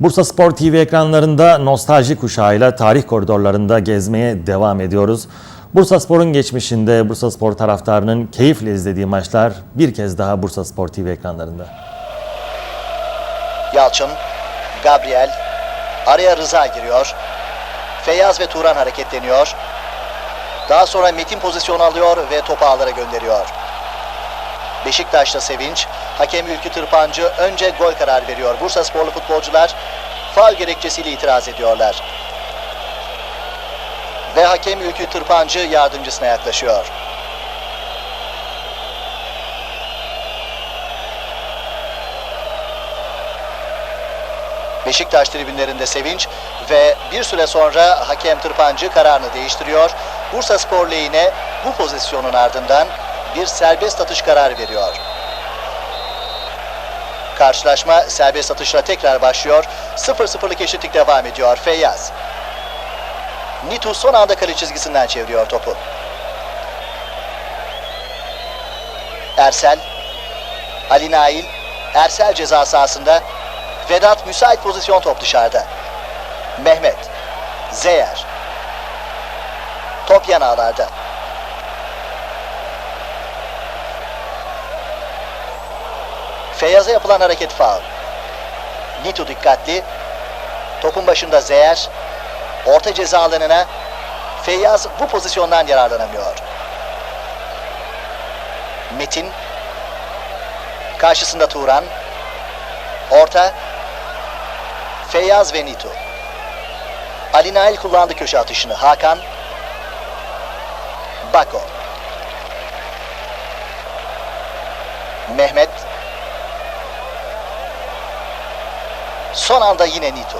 Bursa Spor TV ekranlarında nostalji kuşağıyla tarih koridorlarında gezmeye devam ediyoruz. Bursa Spor'un geçmişinde Bursa Spor taraftarının keyifle izlediği maçlar bir kez daha Bursa Spor TV ekranlarında. Yalçın, Gabriel, araya Rıza giriyor. Feyyaz ve Turan hareketleniyor. Daha sonra Metin pozisyon alıyor ve topu ağlara gönderiyor. Beşiktaş'ta Sevinç, hakem Ülkü Tırpancı önce gol karar veriyor. Bursa sporlu futbolcular faul gerekçesiyle itiraz ediyorlar. Ve hakem Ülkü Tırpancı yardımcısına yaklaşıyor. Beşiktaş tribünlerinde sevinç ve bir süre sonra hakem Tırpancı kararını değiştiriyor. Bursa Spor lehine bu pozisyonun ardından bir serbest atış kararı veriyor. Karşılaşma serbest atışla tekrar başlıyor. 0-0'lık eşitlik devam ediyor. Feyyaz. Nitu son anda kale çizgisinden çeviriyor topu. Ersel. Ali Nail. Ersel ceza sahasında. Vedat müsait pozisyon top dışarıda. Mehmet. Zeyer. Top yan Feyyaz'a yapılan hareket faul. Nitu dikkatli. Topun başında Zeyer. Orta ceza alanına Feyyaz bu pozisyondan yararlanamıyor. Metin. Karşısında Turan. Orta. Feyyaz ve Nitu. Ali Nail kullandı köşe atışını. Hakan. Bako. Mehmet. Son anda yine Nito.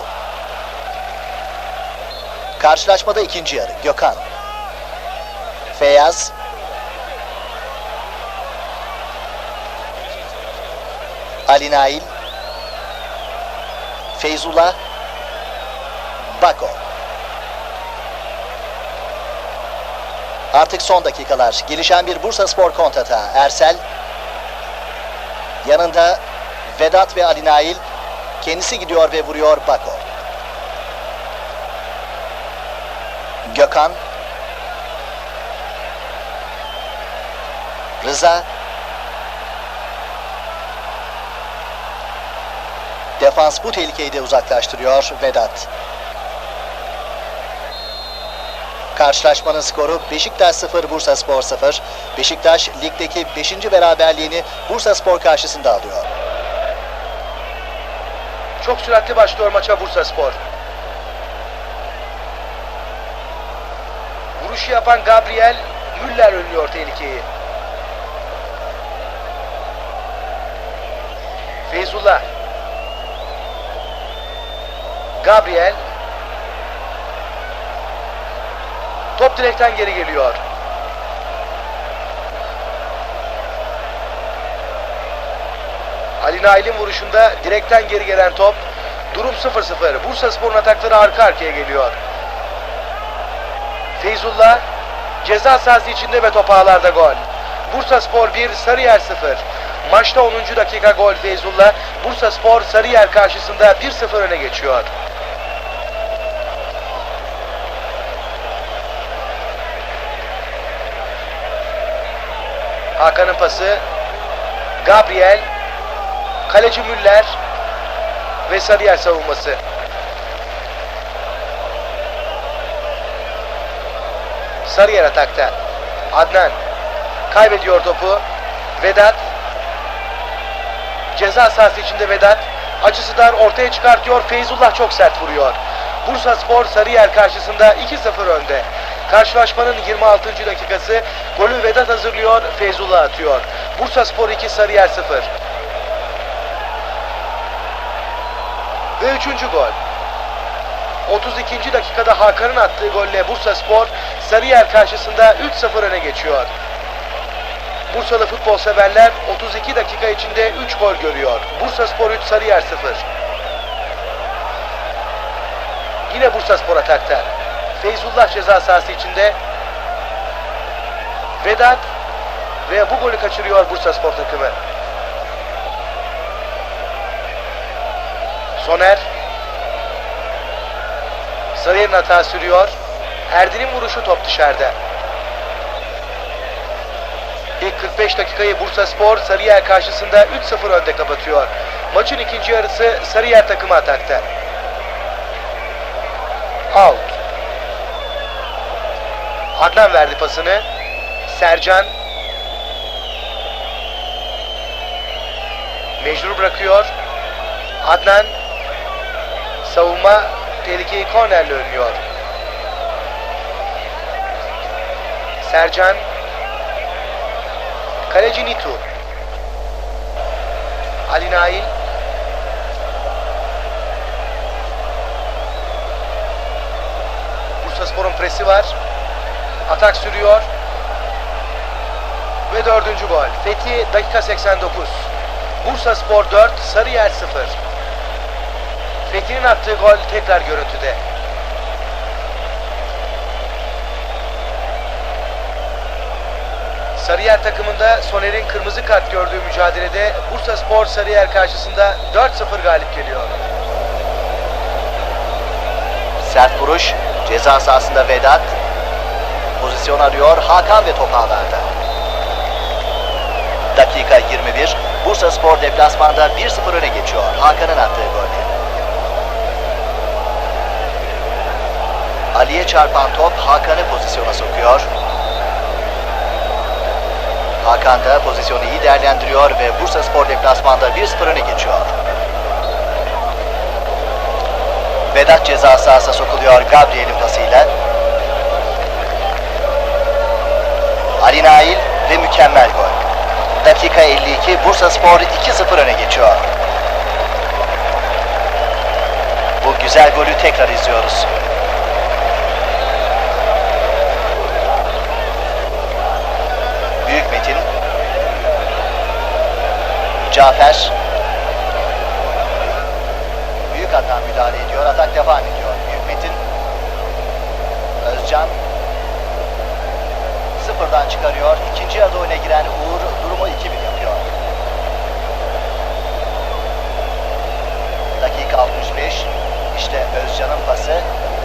Karşılaşmada ikinci yarı. Gökhan. Feyyaz. Ali Nail. Feyzullah. Bako. Artık son dakikalar. Gelişen bir Bursa Spor kontrata. Ersel. Yanında Vedat ve Ali Nail. Kendisi gidiyor ve vuruyor Bako. Gökhan. Rıza. Defans bu tehlikeyi de uzaklaştırıyor Vedat. Karşılaşmanın skoru Beşiktaş 0 Bursa Spor 0. Beşiktaş ligdeki 5. beraberliğini Bursa Spor karşısında alıyor. Çok süratli başlıyor maça Bursa Spor. Vuruşu yapan Gabriel Müller önlüyor tehlikeyi. Feyzullah. Gabriel. Top direkten geri geliyor. Ali Nail'in vuruşunda direkten geri gelen top. Durum 0-0. Bursa Spor'un atakları arka arkaya geliyor. Feyzullah ceza sahası içinde ve top ağlarda gol. Bursa Spor 1, Sarıyer 0. Maçta 10. dakika gol Feyzullah. Bursa Spor Sarıyer karşısında 1-0 öne geçiyor. Hakan'ın pası. Gabriel Kaleci Müller ve Sarıyer savunması. Sarıyer atakta. Adnan kaybediyor topu. Vedat ceza sahası içinde Vedat açısı dar ortaya çıkartıyor. Feyzullah çok sert vuruyor. Bursa Spor Sarıyer karşısında 2-0 önde. Karşılaşmanın 26. dakikası golü Vedat hazırlıyor, Feyzullah atıyor. Bursa Spor 2 Sarıyer 0. Ve üçüncü gol. 32. dakikada Hakan'ın attığı golle Bursa Spor Sarıyer karşısında 3-0 öne geçiyor. Bursalı futbol severler 32 dakika içinde 3 gol görüyor. Bursa Spor 3 Sarıyer 0. Yine Bursa Spor atakta. Feyzullah ceza sahası içinde. Vedat ve bu golü kaçırıyor Bursa Spor takımı. Soner Sarıyer'in hata sürüyor. Erdin'in vuruşu top dışarıda. İlk 45 dakikayı Bursa Spor Sarıyer karşısında 3-0 önde kapatıyor. Maçın ikinci yarısı Sarıyer takımı atakta. Out. Adnan verdi pasını. Sercan mecbur bırakıyor. Adnan savunma tehlikeyi kornerle önlüyor. Sercan Kaleci Nitu Ali Nail Bursa Spor'un presi var. Atak sürüyor. Ve dördüncü gol. Fethi dakika 89. Bursa Spor 4, Sarıyer 0. Fethi'nin attığı gol tekrar görüntüde. Sarıyer takımında Soner'in kırmızı kart gördüğü mücadelede Bursa Spor Sarıyer karşısında 4-0 galip geliyor. Sert vuruş. Ceza sahasında Vedat. Pozisyon arıyor. Hakan ve top ağlarda. Dakika 21. Bursa Spor deplasmanda 1-0 öne geçiyor. Hakan'ın attığı golle. Ali'ye çarpan top Hakan'ı pozisyona sokuyor. Hakan da pozisyonu iyi değerlendiriyor ve Bursa Spor deplasmanda 1-0 öne geçiyor. Vedat ceza sahasına sokuluyor Gabriel'in pasıyla. Ali Nail ve mükemmel gol. Dakika 52 Bursa Spor 2-0 öne geçiyor. Bu güzel golü tekrar izliyoruz. Büyük Metin. Cafer. Büyük Adnan müdahale ediyor. Atak devam ediyor. Büyük Metin. Özcan. Sıfırdan çıkarıyor. İkinci yarıda oyuna giren Uğur durumu 2-1 yapıyor. Dakika 65. İşte Özcan'ın pası.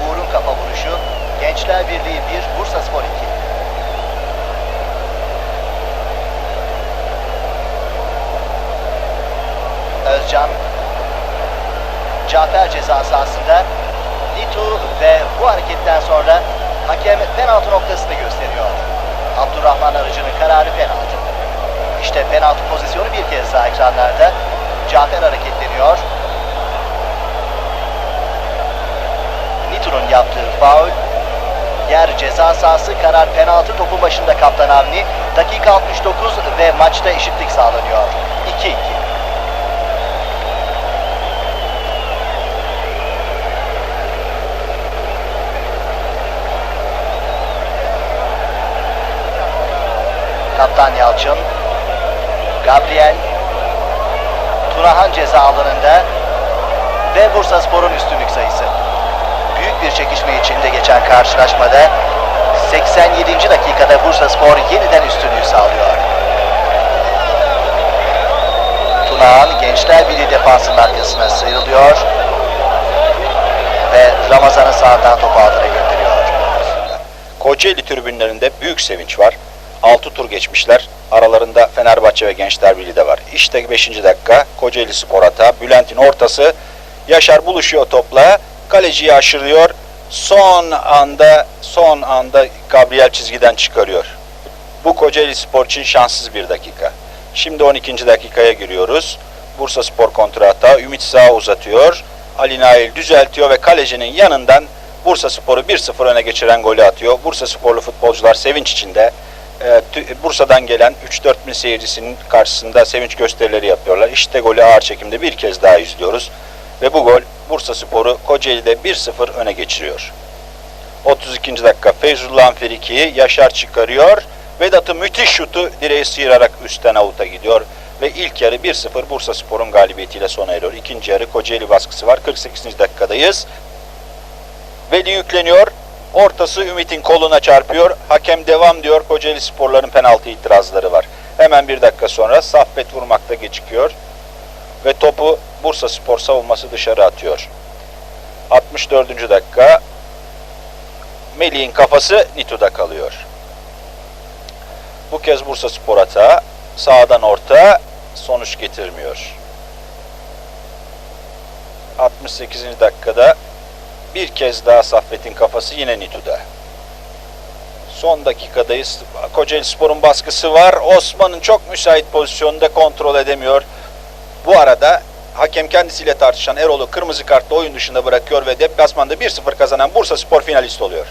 Uğur'un kafa vuruşu. Gençler Birliği 1, Bursa Spor 2. Özcan Cafer ceza sahasında Nitu ve bu hareketten sonra hakem penaltı noktasını gösteriyor. Abdurrahman Arıcı'nın kararı penaltı. İşte penaltı pozisyonu bir kez daha ekranlarda. Cafer hareketleniyor. Nitu'nun yaptığı faul. Yer ceza sahası karar penaltı topun başında Kaptan Avni. Dakika 69 ve maçta eşitlik sağlanıyor. 2-2. Kaptan Yalçın, Gabriel, Tunahan ceza alanında ve Bursa Spor'un üstünlük sayısı. Büyük bir çekişme içinde geçen karşılaşmada 87. dakikada Bursa Spor yeniden üstünlüğü sağlıyor. Tunahan Gençler Birliği defansının arkasına sıyrılıyor ve Ramazan'ı sağdan topu altına gönderiyor. Kocaeli tribünlerinde büyük sevinç var. 6 tur geçmişler. Aralarında Fenerbahçe ve Gençler Birliği de var. İşte 5. dakika Kocaeli Spor hata. Bülent'in ortası. Yaşar buluşuyor topla. Kaleciyi aşırıyor. Son anda son anda Gabriel çizgiden çıkarıyor. Bu Kocaeli Spor için şanssız bir dakika. Şimdi 12. dakikaya giriyoruz. Bursa Spor kontra hata. Ümit sağa uzatıyor. Ali Nail düzeltiyor ve kalecinin yanından Bursa Spor'u 1-0 öne geçiren golü atıyor. Bursa Sporlu futbolcular sevinç içinde. Tü- Bursa'dan gelen 3-4 bin seyircisinin karşısında sevinç gösterileri yapıyorlar. İşte golü ağır çekimde bir kez daha izliyoruz. Ve bu gol Bursa Spor'u Kocaeli'de 1-0 öne geçiriyor. 32. dakika Feyzullah'ın frikiyi Yaşar çıkarıyor. Vedat'ın müthiş şutu direği sıyırarak üstten avuta gidiyor. Ve ilk yarı 1-0 Bursa Spor'un galibiyetiyle sona eriyor. İkinci yarı Kocaeli baskısı var. 48. dakikadayız. Veli yükleniyor. Ortası Ümit'in koluna çarpıyor. Hakem devam diyor. Kocaeli sporların penaltı itirazları var. Hemen bir dakika sonra Saffet vurmakta gecikiyor. Ve topu Bursa Spor savunması dışarı atıyor. 64. dakika Melih'in kafası Nitu'da kalıyor. Bu kez Bursa Spor hata. Sağdan orta sonuç getirmiyor. 68. dakikada bir kez daha Saffet'in kafası yine Nitu'da. Son dakikadayız. Kocaeli Spor'un baskısı var. Osman'ın çok müsait pozisyonunda kontrol edemiyor. Bu arada hakem kendisiyle tartışan Erol'u kırmızı kartla oyun dışında bırakıyor ve deplasmanda 1-0 kazanan Bursa Spor finalist oluyor.